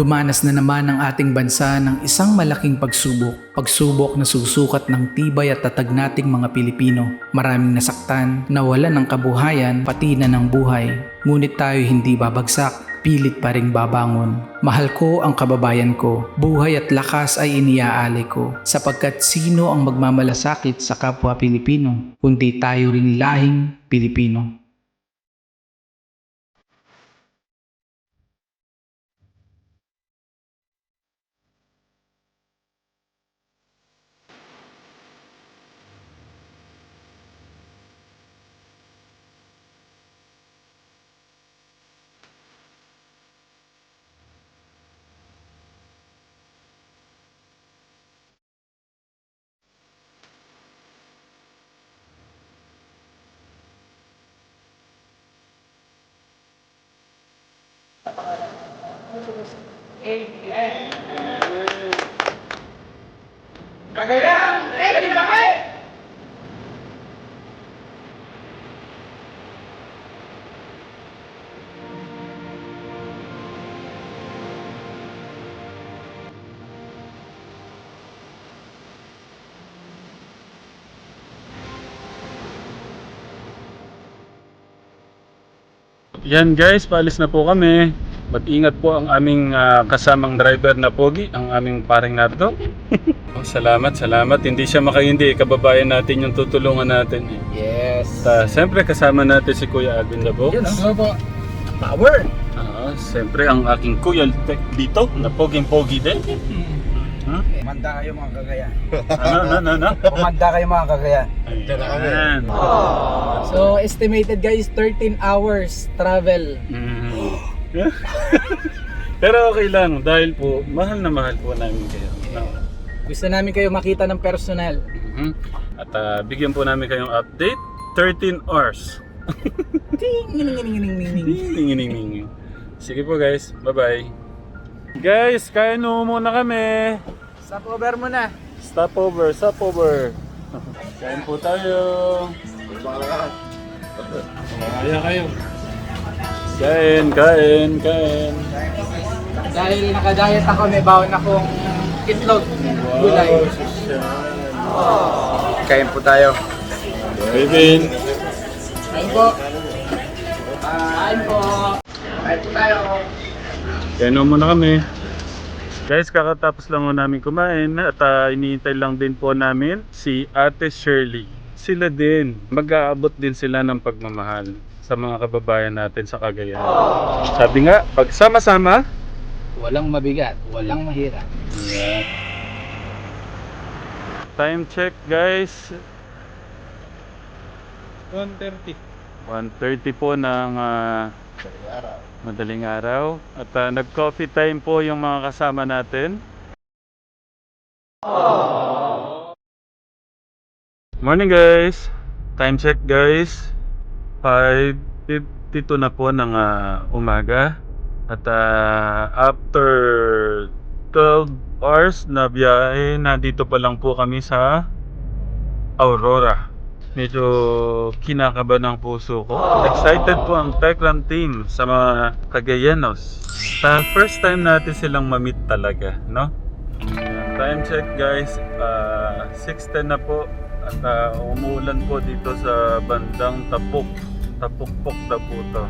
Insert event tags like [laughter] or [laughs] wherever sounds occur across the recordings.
Dumanas na naman ang ating bansa ng isang malaking pagsubok. Pagsubok na susukat ng tibay at tatag nating mga Pilipino. Maraming nasaktan, nawalan ng kabuhayan, pati na ng buhay. Ngunit tayo hindi babagsak, pilit pa ring babangon. Mahal ko ang kababayan ko, buhay at lakas ay iniaalay ko, sapagkat sino ang magmamalasakit sa kapwa Pilipino, kundi tayo ring lahing Pilipino. Yan guys, paalis na po kami. Mag-ingat po ang aming ah, kasamang driver na Pogi, ang aming paring Nardo. [laughs] oh, salamat, salamat. Hindi siya makahindi. Kababayan natin yung tutulungan natin. Yes. Uh, Siyempre kasama natin si Kuya Alvin Labo. Yun, ang po. Power! Ah, Siyempre ang aking Kuya Tech dito, na Poging Pogi din. Huh? Kumanda kayo mga kagaya. Ano, ano, ano, ano? Kumanda kayo mga kagaya. Ayan. So, estimated guys, 13 hours travel. Mm. [laughs] Pero okay lang dahil po mahal na mahal po namin kayo. No? Gusto namin kayo makita ng personal. Mhm. At ah, bigyan po namin kayong update 13 hours. Ting! Sige po guys, bye-bye. Guys, kain mo muna kami. Stopover mo na. Stopover, stopover. Kain po tayo. Kaya kayo. Kain, kain, kain. Dahil nakadiet ako, may bawon akong itlog, gulay. Kain po tayo. Bibin. Kain po. Kain po. Kain po tayo. Kain mo muna kami. Guys, kakatapos lang ho namin kumain at ah, iniintay lang din po namin si Ate Shirley. Sila din, mag-aabot din sila ng pagmamahal sa mga kababayan natin sa Cagayan. Sabi nga, pag sama-sama, Walang mabigat, walang mahirap. yeah. Time check guys. 130. 1.30 po ng ah, madaling araw. At ah, nag-coffee time po yung mga kasama natin. Morning guys! Time check guys. 5.52 na po ng ah, umaga. At ah, after 12 hours na biyahe, nandito pa lang po kami sa Aurora. Medyo kinakabahan ang puso ko. Excited po ang Techland team sa mga Cagayanos. Sa first time natin silang mamit talaga, no? Time check guys, ah, 6.10 na po at ah, umuulan po dito sa bandang Tapok. Tapukpok na po to.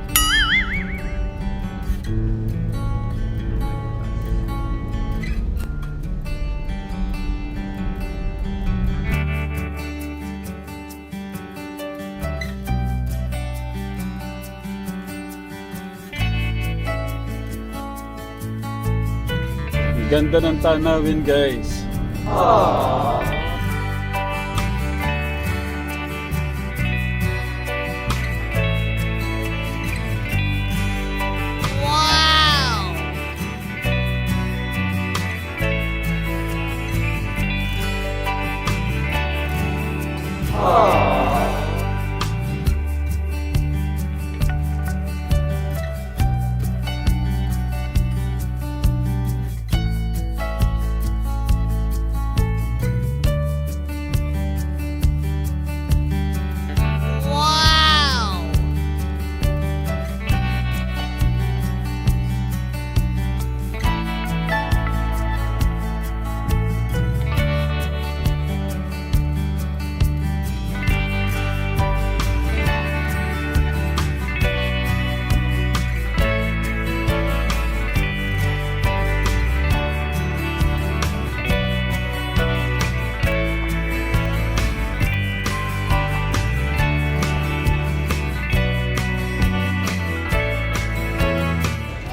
Ganda ng tanawin guys.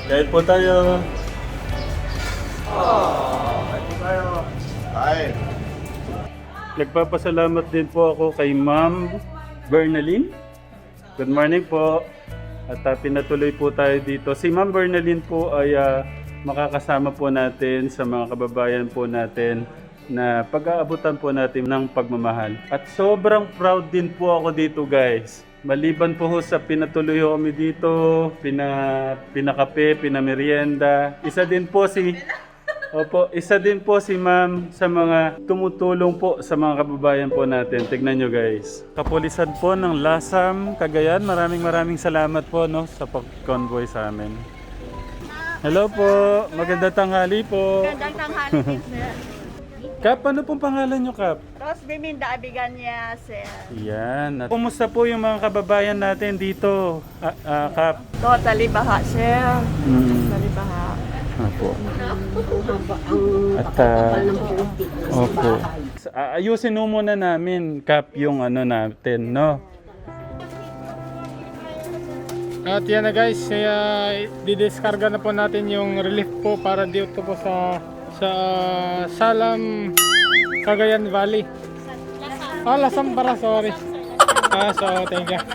Kahit po tayo. Ay, Nagpapasalamat din po ako kay Ma'am Bernaline. Good morning po. At ah, pinatuloy po tayo dito. Si Ma'am Bernaline po ay ah, makakasama po natin sa mga kababayan po natin na pag-aabutan po natin ng pagmamahal. At sobrang proud din po ako dito guys. Maliban po ho sa pinatuloy ho kami dito, pina, pinakape, pinamerienda. Isa din po si Opo, isa din po si ma'am sa mga tumutulong po sa mga kababayan po natin. Tignan nyo guys. Kapulisan po ng Lasam, Cagayan. Maraming maraming salamat po no, sa pag-convoy sa amin. Hello po, maganda tanghali po. Gandang tanghali din. Kap, ano pong pangalan nyo Kap? Rose Biminda Abigan niya, sir. Yan. At Kumusta po yung mga kababayan natin dito, ah, ah, Kap? Totally baha, sir. Mm. Totally baha. Opo. At ah, Opo. Sa- Ayusin mo muna namin, Kap, yung ano natin, no? At yan na guys, kaya didiskarga na po natin yung relief po para dito po sa sa Salam Cagayan Valley. Ah, Lasam para, sorry. Ah, so thank you. [laughs]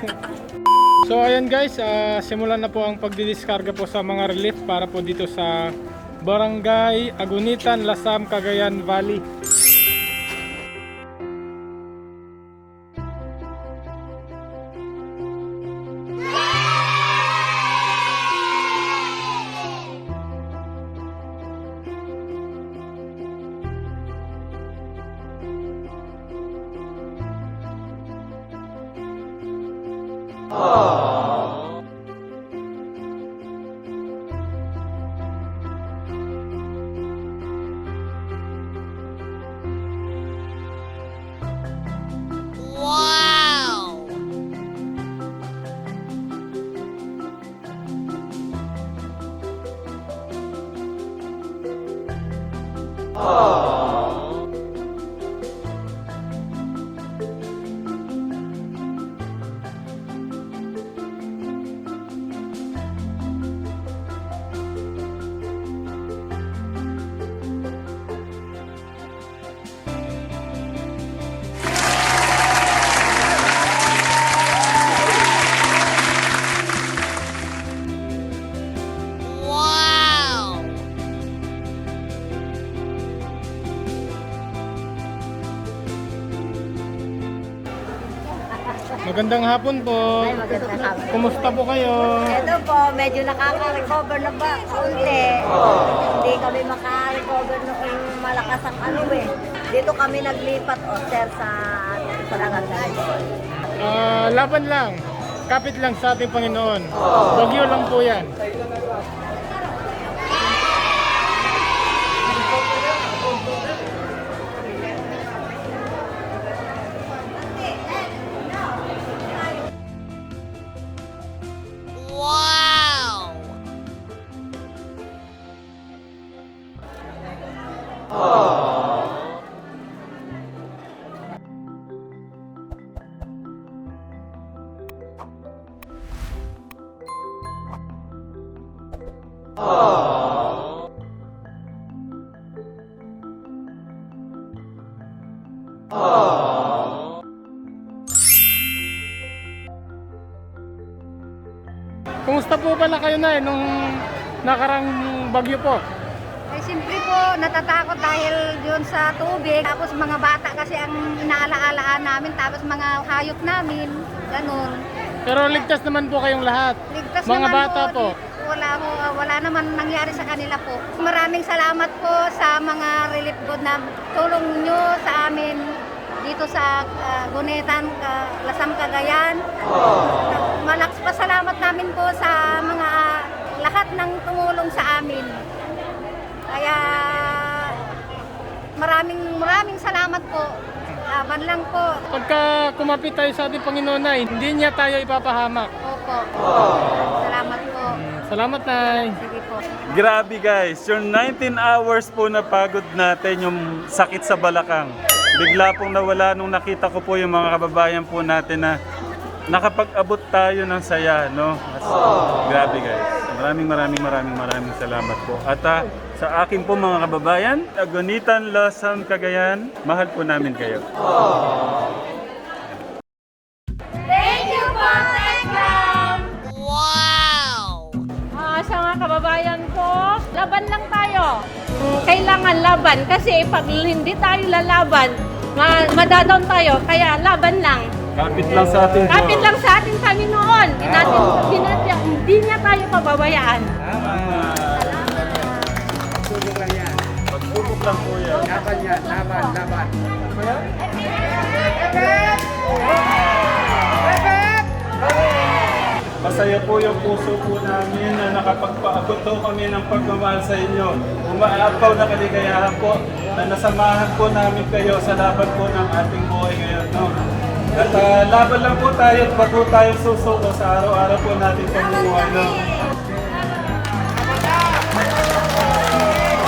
So ayan guys, ah, simulan na po ang pagdidiskarga po sa mga relief para po dito sa Barangay Agunitan, Lasam, Cagayan Valley. Aww. Magandang hapon po. Kumusta po kayo? Ito po, medyo nakaka-recover na ba? Kaunti. Hindi kami maka-recover nung malakas ang ano eh. Dito kami naglipat, o sir, sa Sarangatan. Ah, laban lang. Kapit lang sa ating Panginoon. Bagyo lang po yan. Kumusta po pala kayo na nung nakarang bagyo po? Eh, siyempre po, natatakot dahil yun sa tubig. Tapos mga bata kasi ang inaalaalaan namin. Tapos mga hayop namin. Ganun. Pero ligtas naman po kayong lahat. Ligtas Mga naman bata po. Wala po, wala naman nangyari sa kanila po. Maraming salamat po sa mga relief good na tulong nyo sa amin dito sa uh, Gunetan, uh, Lasam Cagayan. Malaks pa salamat namin po sa mga lahat ng tumulong sa amin. Kaya maraming maraming salamat po. Laban lang po. Pagka kumapit tayo sa ating Panginoon ay hindi niya tayo ipapahamak. Opo. Salamat po. Salamat, Nay. Sige po. Grabe guys, yung 19 hours po na pagod natin, yung sakit sa balakang. Bigla pong nawala nung nakita ko po yung mga kababayan po natin na nakapag-abot tayo ng saya, no? As- Grabe guys. Maraming maraming maraming maraming salamat po. At ah, sa akin po mga kababayan, Agunitan Lasam Cagayan, mahal po namin kayo. Kailangan laban kasi pag hindi tayo lalaban, ma madadown tayo. Kaya laban lang. Kapit lang sa atin po. Kapit lang sa ating Panginoon. Hindi, natin, hindi, natin, hindi niya tayo pababayaan. Pagsubok lang po yan. Laban yan. Laban, laban. Masaya po yung puso po namin na nakapagpaabot daw kami ng pagmamahal sa inyo. Umaapaw na kaligayahan po na nasamahan po namin kayo sa laban po ng ating buhay ngayon. No? At ah, laban lang po tayo at bago tayo susuko sa araw-araw po natin pamumuhay. No?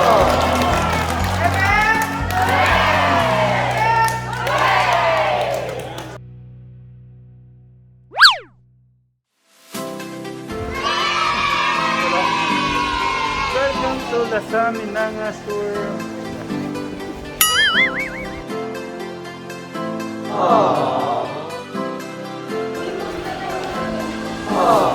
Welcome to the Saminanga Store. Kamusta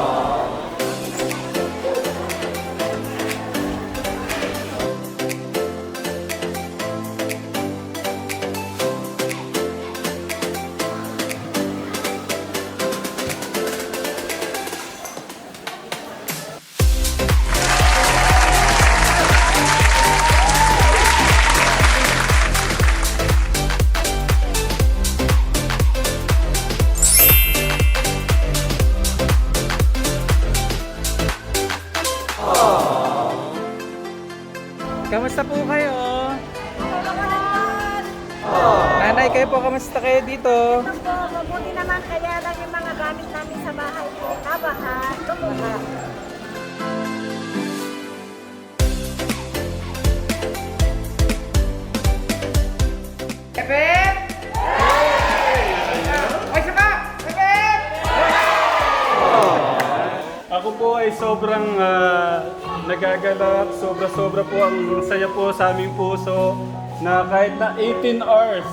sobrang ah, nagagalak, sobra-sobra po ang saya po sa aming puso na kahit na 18 hours,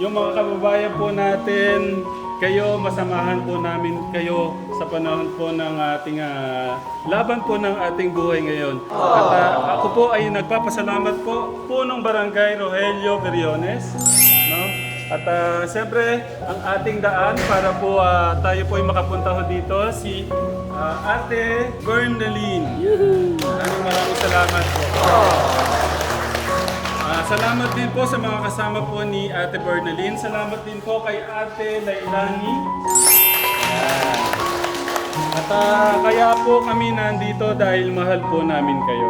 yung mga kababayan po natin, kayo, masamahan po namin kayo sa panahon po ng ating ah, laban po ng ating buhay ngayon. At ah, ako po ay nagpapasalamat po punong barangay Rogelio Beriones. No? At ah, siyempre, ang ating daan para po ah, tayo po ay makapunta ho dito si ah, Ate Bernaline. Maraming maraming salamat po. Ah, salamat din po sa mga kasama po ni Ate Bernaline. Salamat din po kay Ate Lailani. Ayan. At ah, kaya po kami nandito dahil mahal po namin kayo.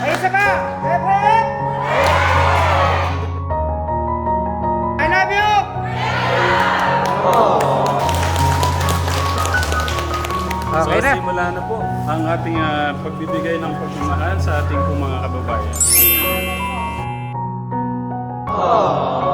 Ay, isa ka! Efren! I so simula na po ang ating ah, pagbibigay ng pagmamahal sa ating po mga kababayan. Ay,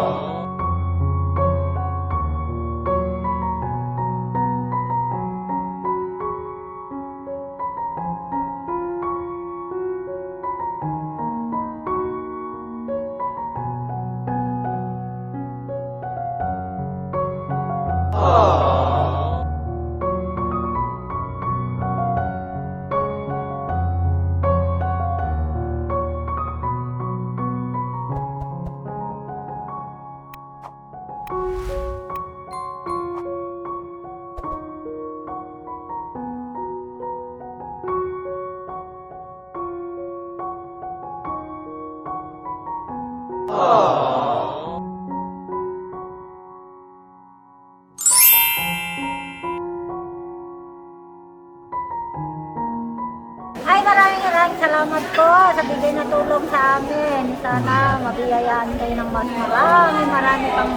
mabiyayaan kayo ng mas marami, marami pang